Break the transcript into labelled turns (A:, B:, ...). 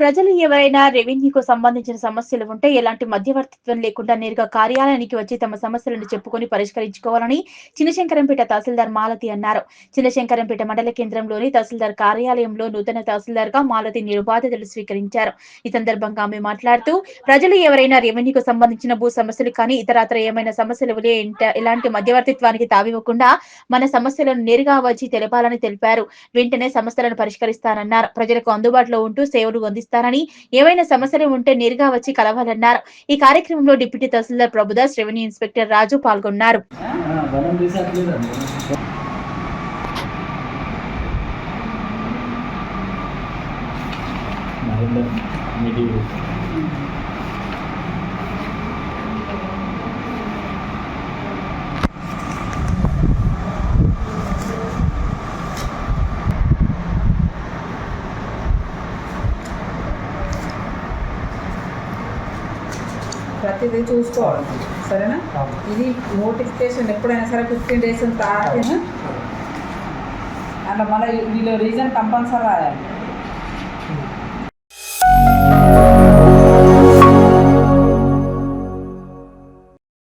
A: ప్రజలు ఎవరైనా రెవెన్యూకు సంబంధించిన సమస్యలు ఉంటే ఎలాంటి మధ్యవర్తిత్వం లేకుండా నేరుగా కార్యాలయానికి వచ్చి తమ సమస్యలను చెప్పుకొని పరిష్కరించుకోవాలని చిన్నశంకరంపేట తహసీల్దార్ మాలతి అన్నారు. చిన్నశంకరంపేట మండల కేంద్రంలోని తహసీల్దార్ కార్యాలయంలో నూతన తహసీల్దార్గా మాలతి నిరుబాధితులు స్వీకరించారు. ఈ సందర్భంగా ఆమె మాట్లాడుతూ ప్రజలు ఎవరైనా రెవెన్యూకు సంబంధించిన భూ సమస్యలు కానీ ఇతరత్ర ఏమైనా సమస్యలు ఎలాంటి మధ్యవర్తిత్వానికి తావివ్వకుండా మన సమస్యలను నేరుగా వచ్చి తెలపాలని తెలిపారు. వెంటనే సమస్యలను పరిష్కరిస్తానన్నారు. ప్రజలకు అందుబాటులో ఉంటూ సేవలు ఇస్తారని ఏవైనా సమస్యలు ఉంటే నేరుగా వచ్చి కలవాలన్నారు. ఈ కార్యక్రమంలో deputy tahsildar Prabhudas revenue inspector Raju పాల్గొన్నారు.
B: బలం
C: ప్రతిదీ చూసుకోవాలి. సరేనా? ఇది నోటిఫికేషన్ ఎప్పుడైనా సరే ఫిఫ్టీన్ డేస్ తాకేనా అట్లా మన వీళ్ళు రీజన్ కంపల్సరీ రాయాలి.